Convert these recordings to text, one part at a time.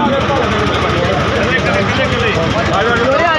I don't know.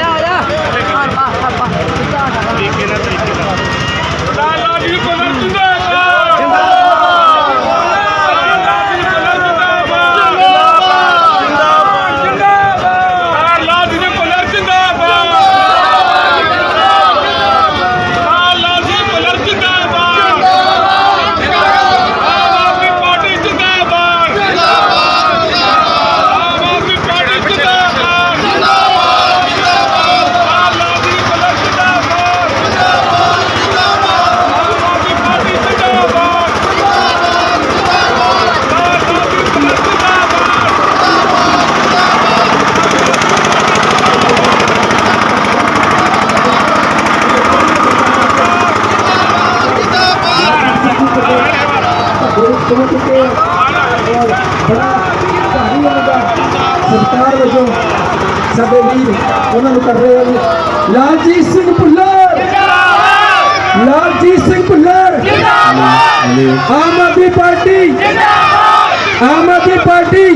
ਸਰਕਾਰ ਵਜੋਂ ਸਾਡੇ ਵੀਰ ਉਹਨਾਂ ਨੂੰ ਕਰ ਰਹੇ ਹਨ Laljit Singh Bhullar. Laljit Singh Bhullar. Aam Aadmi Party. Aam Aadmi Party.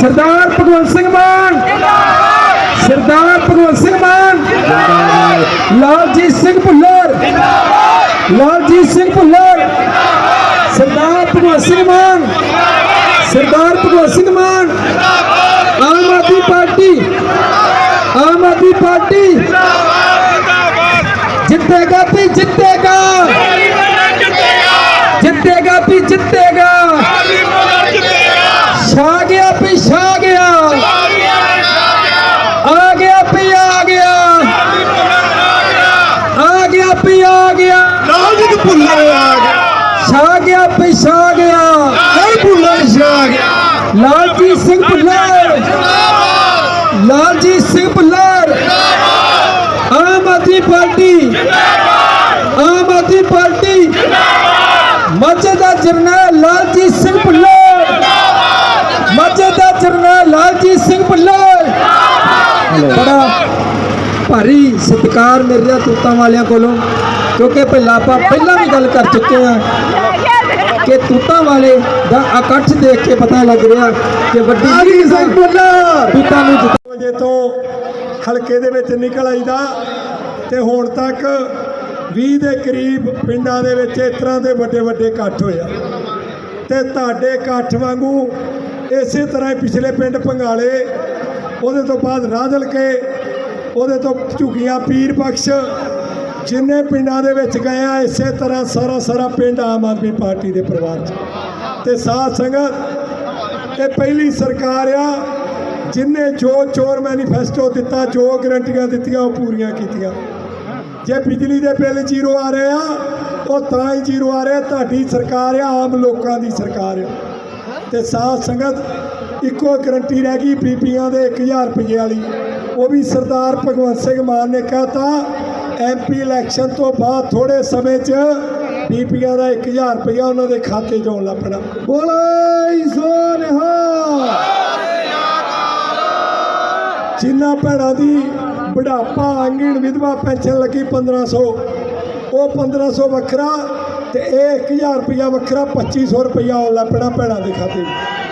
Sardar Bhagwant Singh Mann. Sardar Bhagwant Singh Mann. Laljit Singh Bhullar. Laljit Singh Bhullar. Sardar Bhagwant Singh Mann Sardar Bhagwant Singh Mann Aam Aadmi Party Aam Aadmi Party ਜਿੱਤੇਗਾ ਵੀ ਜਿੱਤੇਗਾ ਜਿੱਤੇਗਾ ਵੀ ਜਿੱਤੇਗਾ ਛਾ ਗਿਆ ਵੀ ਛਾ ਗਿਆ ਆ ਗਿਆ ਵੀ ਆ ਗਿਆ ਆ ਗਿਆ ਵੀ ਆ ਗਿਆ ਲਾਲਜੀਤ ਭੁੱਲਰ ਆ ਗਿਆ ਛਾ ਗਿਆ ਵੀ ਛਾ ਗਿਆ ਨਹੀਂ ਭੁੱਲਰ ਛਾ ਗਿਆ ਲਾਲਜੀਤ ਸਿੰਘ ਭੁੱਲਰ ਲਾਲਜੀਤ ਸਿੰਘ ਭੁੱਲਰ ਆਮ ਆਦਮੀ ਪਾਰਟੀ ਆਮ ਆਦਮੀ ਪਾਰਟੀ ਮਾਝੇ ਦਾ ਜਰਨੈਲ ਲਾਲਜੀਤ ਸਿੰਘ ਭੁੱਲਰ ਮਾਝੇ ਦਾ ਜਰਨੈਲ ਲਾਲਜੀਤ ਸਿੰਘ ਭੁੱਲਰ ਬੜਾ ਭਾਰੀ ਸਤਿਕਾਰ ਮਿਲ ਰਿਹਾ ਤੂਤਾਂ ਵਾਲਿਆਂ ਕੋਲੋਂ ਕਿਉਂਕਿ ਕਿ ਤੂਤਾਂ ਵਾਲੇ ਦਾ ਇਕੱਠ ਦੇਖ ਕੇ ਪਤਾ ਲੱਗ ਰਿਹਾ ਕਿ ਵੱਡੀ ਲਾਲਜੀਤ ਸਿੰਘ ਭੁੱਲਰ ਤੂਤਾਂ ਨੂੰ ਜਿਤਾ ਵਜੇ ਤੋਂ ਹਲਕੇ ਦੇ ਵਿੱਚ ਨਿਕਲ ਆਈਦਾ ਤੇ ਹੁਣ ਤੱਕ 20 ਦੇ ਕਰੀਬ ਪਿੰਡਾਂ ਦੇ ਵਿੱਚ ਇਸ ਤਰ੍ਹਾਂ ਦੇ ਵੱਡੇ ਵੱਡੇ ਇਕੱਠ ਹੋਇਆ ਤੇ ਤੁਹਾਡੇ ਇਕੱਠ ਵਾਂਗੂ ਇਸੇ ਤਰ੍ਹਾਂ ਪਿਛਲੇ ਪਿੰਡ ਪੰਗਾਲੇ ਉਹਦੇ ਤੋਂ ਬਾਅਦ ਰਾਜਲ ਕੇ ਉਹਦੇ ਤੋਂ ਝੁਕੀਆਂ ਪੀਰ ਬਖਸ਼ ਜਿੰਨੇ ਪਿੰਡਾਂ ਦੇ ਵਿੱਚ ਗਏ ਆ, ਇਸੇ ਤਰ੍ਹਾਂ ਸਾਰਾ ਸਾਰਾ ਪਿੰਡ ਆਮ ਆਦਮੀ ਪਾਰਟੀ ਦੇ ਪਰਿਵਾਰ 'ਚ। ਤੇ ਸਾਧ ਸੰਗਤ, ਇਹ ਪਹਿਲੀ ਸਰਕਾਰ ਆ, ਜਿਨੇ ਜੋ ਚੋਰ ਮੈਨੀਫੈਸਟੋ ਦਿੱਤਾ, ਜੋ ਗਰੰਟੀਆਂ ਦਿੱਤੀਆਂ, ਉਹ ਪੂਰੀਆਂ ਕੀਤੀਆਂ। ਜੇ ਬਿਜਲੀ ਦੇ ਬਿੱਲ ਜ਼ੀਰੋ ਆ ਰਹੇ ਆ, ਉਹ ਤਾਂ ਹੀ ਜ਼ੀਰੋ ਆ ਰਿਹਾ। ਤੁਹਾਡੀ ਸਰਕਾਰ ਆ, ਆਮ ਲੋਕਾਂ ਦੀ ਸਰਕਾਰ ਆ। ਤੇ ਸਾਧ ਸੰਗਤ, ਇੱਕੋ ਗਰੰਟੀ ਰਹਿ ਗਈ ਬੀਬੀਆਂ ਦੇ 1000 ਰੁਪਏ ਵਾਲੀ। ਉਹ ਵੀ ਸਰਦਾਰ ਭਗਵੰਤ ਸਿੰਘ ਮਾਨ ਨੇ ਕਹਤਾ ਐਮਪੀ ਇਲੈਕਸ਼ਨ ਤੋਂ ਬਾਅਦ ਥੋੜੇ ਸਮੇਂ 'ਚ ਬੀਬੀਆਂ ਦਾ 1000 ਰੁਪਇਆ ਉਹਨਾਂ ਦੇ ਖਾਤੇ 'ਚ ਆਉਣ ਲੱਪਣਾ ਬੋਲੇ ਸੋਨਹਾ ਜਿਨ੍ਹਾਂ ਭੈਣਾਂ ਦੀ ਬੁਢਾਪਾ, ਅੰਗਹੀਣ ਵਿਧਵਾ ਪੈਨਸ਼ਨ ਲੱਗੀ 1500 ਉਹ 1500 ਵੱਖਰਾ ਤੇ ਇਹ 1000 ਰੁਪਇਆ ਵੱਖਰਾ 2500 ਰੁਪਇਆ ਆਉਣ ਲੱਪਣਾ ਭੈਣਾਂ ਦੇ ਖਾਤੇ 'ਚ।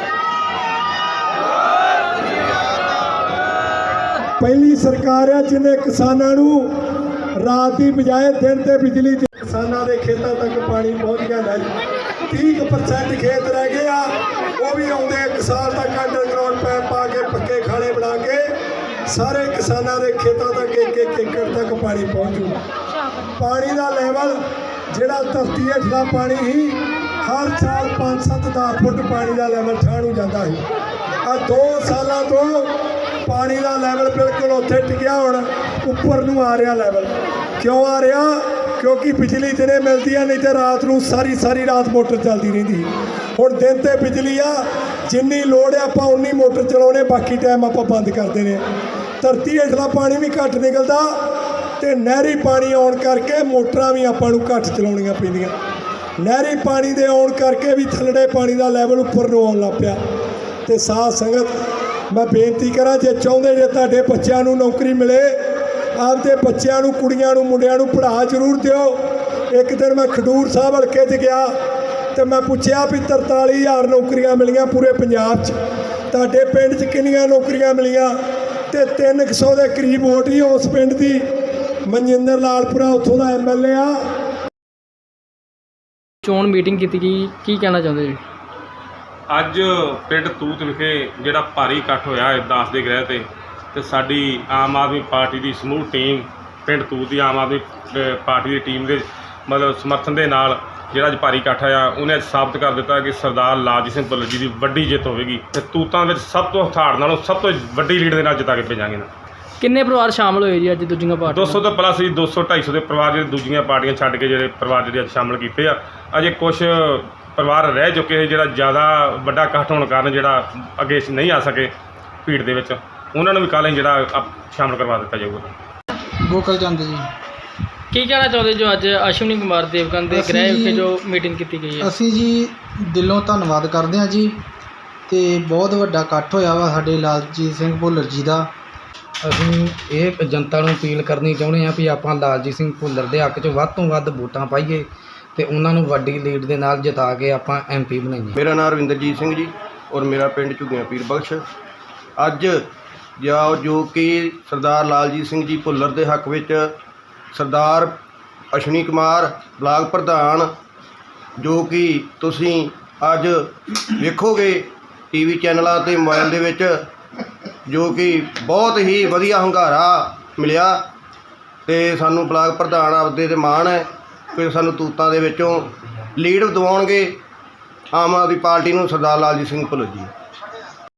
ਪਹਿਲੀ ਸਰਕਾਰ ਹੈ ਜਿਹਨੇ ਕਿਸਾਨਾਂ ਨੂੰ ਰਾਤ ਦੀ ਬਜਾਏ ਦਿਨ ਤੇ ਬਿਜਲੀ ਦੇ ਕਿਸਾਨਾਂ ਦੇ ਖੇਤਾਂ ਤੱਕ ਪਾਣੀ ਪਹੁੰਚ ਗਿਆ ਲੈ 30% ਖੇਤ ਰਹਿ ਗਏ ਆ। ਉਹ ਵੀ ਆਉਂਦੇ ਇੱਕ ਸਾਲ ਤੱਕ ਅੰਡਰਗਰਾਉਂਡ ਪੈਪ ਪਾ ਕੇ ਪੱਕੇ ਖਾਲੇ ਬਣਾ ਕੇ ਸਾਰੇ ਕਿਸਾਨਾਂ ਦੇ ਖੇਤਾਂ ਤੱਕ ਇੱਕ ਇੱਕ ਏਕੜ ਤੱਕ ਪਾਣੀ ਪਹੁੰਚੂ ਪਾਣੀ ਦਾ ਲੈਵਲ ਜਿਹੜਾ ਧਰਤੀ ਹੇਠਲਾ ਪਾਣੀ ਹੀ ਹਰ ਸਾਲ 5-7 10 ਫੁੱਟ ਪਾਣੀ ਦਾ ਲੈਵਲ ਠਾਹ ਨੂੰ ਜਾਂਦਾ ਸੀ। ਆ 2 ਸਾਲਾਂ ਤੋਂ ਪਾਣੀ ਦਾ ਲੈਵਲ ਬਿਲਕੁਲ ਉੱਥੇ ਟਿਕਿਆ ਹੁਣ, ਉੱਪਰ ਨੂੰ ਆ ਰਿਹਾ ਲੈਵਲ ਕਿਉਂ ਆ ਰਿਹਾ? ਕਿਉਂਕਿ ਬਿਜਲੀ ਦਿਨੇ ਮਿਲਦੀ ਆ, ਨਹੀਂ ਤੇ ਰਾਤ ਨੂੰ ਸਾਰੀ ਸਾਰੀ ਰਾਤ ਮੋਟਰ ਚੱਲਦੀ ਰਹਿੰਦੀ। ਹੁਣ ਦਿਨ ਤੇ ਬਿਜਲੀ ਆ, ਜਿੰਨੀ ਲੋੜ ਆ ਆਪਾਂ ਉਨੀ ਮੋਟਰ ਚਲਾਉਣੇ, ਬਾਕੀ ਟਾਈਮ ਆਪਾਂ ਬੰਦ ਕਰਦੇ ਨੇ ਧਰਤੀ ਹੇਠਲਾ ਪਾਣੀ ਵੀ ਘੱਟ ਨਿਕਲਦਾ ਤੇ ਨਹਿਰੀ ਪਾਣੀ ਆਉਣ ਕਰਕੇ ਮੋਟਰਾਂ ਵੀ ਆਪਾਂ ਨੂੰ ਘੱਟ ਚਲਾਉਣੀਆਂ ਪੈਂਦੀਆਂ। ਨਹਿਰੀ ਪਾਣੀ ਦੇ ਆਉਣ ਕਰਕੇ ਵੀ ਥੱਲੜੇ ਪਾਣੀ ਦਾ ਲੈਵਲ ਉੱਪਰ ਨੂੰ ਆਉਣ ਲੱਗ ਪਿਆ। ਤੇ ਸਾਧ ਸੰਗਤ ਮੈਂ ਬੇਨਤੀ ਕਰਾਂ, ਜੇ ਚਾਹੁੰਦੇ ਜੇ ਤੁਹਾਡੇ ਬੱਚਿਆਂ ਨੂੰ ਨੌਕਰੀ ਮਿਲੇ, ਆਪਦੇ ਬੱਚਿਆਂ ਨੂੰ, ਕੁੜੀਆਂ ਨੂੰ, ਮੁੰਡਿਆਂ ਨੂੰ ਪੜ੍ਹਾ ਜ਼ਰੂਰ ਦਿਓ। ਇੱਕ ਦਿਨ ਮੈਂ ਖਡੂਰ ਸਾਹਿਬ ਹਲਕੇ 'ਚ ਗਿਆ ਤੇ ਮੈਂ ਪੁੱਛਿਆ ਵੀ 43000 ਨੌਕਰੀਆਂ ਮਿਲੀਆਂ ਪੂਰੇ ਪੰਜਾਬ 'ਚ। ਤੁਹਾਡੇ ਪਿੰਡ 'ਚ ਕਿੰਨੀਆਂ ਨੌਕਰੀਆਂ ਮਿਲੀਆਂ? ਤੇ 300 ਦੇ ਕਰੀਬ ਵੋਟ ਹੀ ਉਸ ਪਿੰਡ ਦੀ। ਮਨਜਿੰਦਰ ਲਾਲਪੁਰਾ ਉੱਥੋਂ ਦਾ ਐਮਐਲਏ ਆ। ਚੋਣ ਮੀਟਿੰਗ ਕੀਤੀ ਗਈ, ਕੀ ਕਹਿਣਾ ਚਾਹੁੰਦੇ ਜੀ? ਅੱਜ ਪਿੰਡ ਤੂਤ ਵਿਖੇ ਜਿਹੜਾ ਭਾਰੀ ਇਕੱਠ ਹੋਇਆ ਹੈ ਦਾਸ ਦੇ ਗ੍ਰਹਿ ਤੇ ਤੇ ਸਾਡੀ ਆਮ ਆਦਮੀ ਪਾਰਟੀ ਦੀ ਸਮੂਹ ਟੀਮ ਪਿੰਡ ਤੂਤ ਦੀ ਆਮ ਆਦਮੀ ਪਾਰਟੀ ਦੀ ਟੀਮ ਦੇ ਮਤਲਬ ਸਮਰਥਨ ਦੇ ਨਾਲ ਜਿਹੜਾ ਅੱਜ ਭਾਰੀ ਇਕੱਠ ਆਇਆ ਉਹਨੇ ਸਾਬਤ ਕਰ ਦਿੱਤਾ ਕਿ ਸਰਦਾਰ ਲਾਲਜੀਤ ਸਿੰਘ ਭੁੱਲਰ ਜੀ ਦੀ ਵੱਡੀ ਜਿੱਤ ਹੋਵੇਗੀ ਤੇ ਤੂਤਾਂ ਵਿੱਚ ਸਭ ਤੋਂ ਹਥਾੜ ਨਾਲੋਂ ਸਭ ਤੋਂ ਵੱਡੀ ਲੀਡ ਦੇ ਨਾਲ ਜਿਤਾ ਕੇ ਭੇਜਾਂਗੇ ਨਾ। ਕਿੰਨੇ ਪਰਿਵਾਰ ਸ਼ਾਮਲ ਹੋਏ ਜੀ ਅੱਜ ਦੂਜੀਆਂ ਪਾਰਟੀਆਂ 200 ਤੋਂ ਪਲੱਸ ਜੀ 200 250 ਦੇ ਪਰਿਵਾਰ ਜਿਹੜੇ ਦੂਜੀਆਂ ਪਾਰਟੀਆਂ ਛੱਡ ਕੇ ਜਿਹੜੇ ਪਰਿਵਾਰ ਜਿਹੜੇ ਅੱਜ ਸ਼ਾਮਲ ਕੀਤੇ ਆ। ਅਜੇ ਕੁਝ ਪਰਿਵਾਰ ਰਹਿ ਚੁੱਕੇ ਸੀ ਜਿਹੜਾ ਜ਼ਿਆਦਾ ਵੱਡਾ ਇਕੱਠ ਹੋਣ ਕਾਰਨ ਜਿਹੜਾ ਅੱਗੇ ਨਹੀਂ ਆ ਸਕੇ ਭੀੜ ਦੇ ਵਿੱਚ ਉਹਨਾਂ ਨੂੰ ਵੀ ਕੱਲ੍ਹ ਹੀ ਜਿਹੜਾ ਅਪ- ਸ਼ਾਮਲ ਕਰਵਾ ਦਿੱਤਾ ਜਾਊਗਾ। ਗੋਕਲ ਚੰਦ ਜੀ। ਕੀ ਕਹਿਣਾ ਚਾਹੁੰਦੇ ਜੋ ਅੱਜ ਅਸ਼ਵਨੀ ਕੁਮਾਰ ਦੇਵਗਨ ਦੇ ਅਸੀਂ ਗ੍ਰਹਿ ਵਿਖੇ ਜੀ- ਜੋ ਮੀਟਿੰਗ ਕੀਤੀ ਗਈ ਹੈ? ਅਸੀਂ ਜੀ ਦਿਲੋਂ ਧੰਨਵਾਦ ਕਰਦੇ ਹਾਂ ਜੀ ਤੇ ਬਹੁਤ ਵੱਡਾ ਇਕੱਠ ਹੋਇਆ ਵਾ ਸਾਡੇ ਲਾਲਜੀਤ ਸਿੰਘ ਭੁੱਲਰ ਜੀ ਦਾ। ਅਸੀਂ ਇਹ ਜਨਤਾ ਨੂੰ ਅਪੀਲ ਕਰਨੀ ਚਾਹੁੰਦੇ ਹਾਂ ਵੀ ਆਪਾਂ ਲਾਲਜੀਤ ਸਿੰਘ ਭੁੱਲਰ ਦੇ ਹੱਕ 'ਚ ਵੱਧ ਤੋਂ ਵੱਧ ਵੋਟਾਂ ਪਾਈਏ। ਤੇ ਉਹਨਾਂ ਨੂੰ ਵੱਡੀ ਲੀਡ ਦੇ ਨਾਲ ਜਿਤਾ ਕੇ ਆਪਾਂ ਐਮਪੀ ਬਣਾਈਏ। ਮੇਰਾ ਨਾਮ ਰਵਿੰਦਰਜੀਤ ਸਿੰਘ ਜੀ ਔਰ ਮੇਰਾ ਪਿੰਡ ਝੁੱਗੀਆਂ ਪੀਰ ਬਖਸ਼। ਅੱਜ ਜਾ ਜੋ ਕਿ ਸਰਦਾਰ ਲਾਲਜੀਤ ਸਿੰਘ ਜੀ ਭੁੱਲਰ ਦੇ ਹੱਕ ਵਿੱਚ ਸਰਦਾਰ ਅਸ਼ਵਨੀ ਕੁਮਾਰ ਬਲਾਕ ਪ੍ਰਧਾਨ, ਜੋ ਕਿ ਤੁਸੀਂ ਅੱਜ ਵੇਖੋਗੇ ਟੀਵੀ ਚੈਨਲਾਂ ਤੇ ਮੋਬਾਈਲ ਦੇ ਵਿੱਚ, ਜੋ ਕਿ ਬਹੁਤ ਹੀ ਵਧੀਆ ਹੰਗਾਰਾ ਮਿਲਿਆ ਤੇ ਸਾਨੂੰ ਬਲਾਕ ਪ੍ਰਧਾਨ ਆਪਦੇ ਤੇ ਮਾਣ ਹੈ। ਕਿ ਸਾਨੂੰ ਤੂਤਾਂ ਦੇ ਵਿੱਚੋਂ ਲੀਡ ਦਿਵਾਉਣਗੇ। ਆਮ ਆਦਮੀ ਪਾਰਟੀ ਨੂੰ ਸਰਦਾਰ ਲਾਲਜੀਤ ਸਿੰਘ ਭੁੱਲਰ ਜੀ।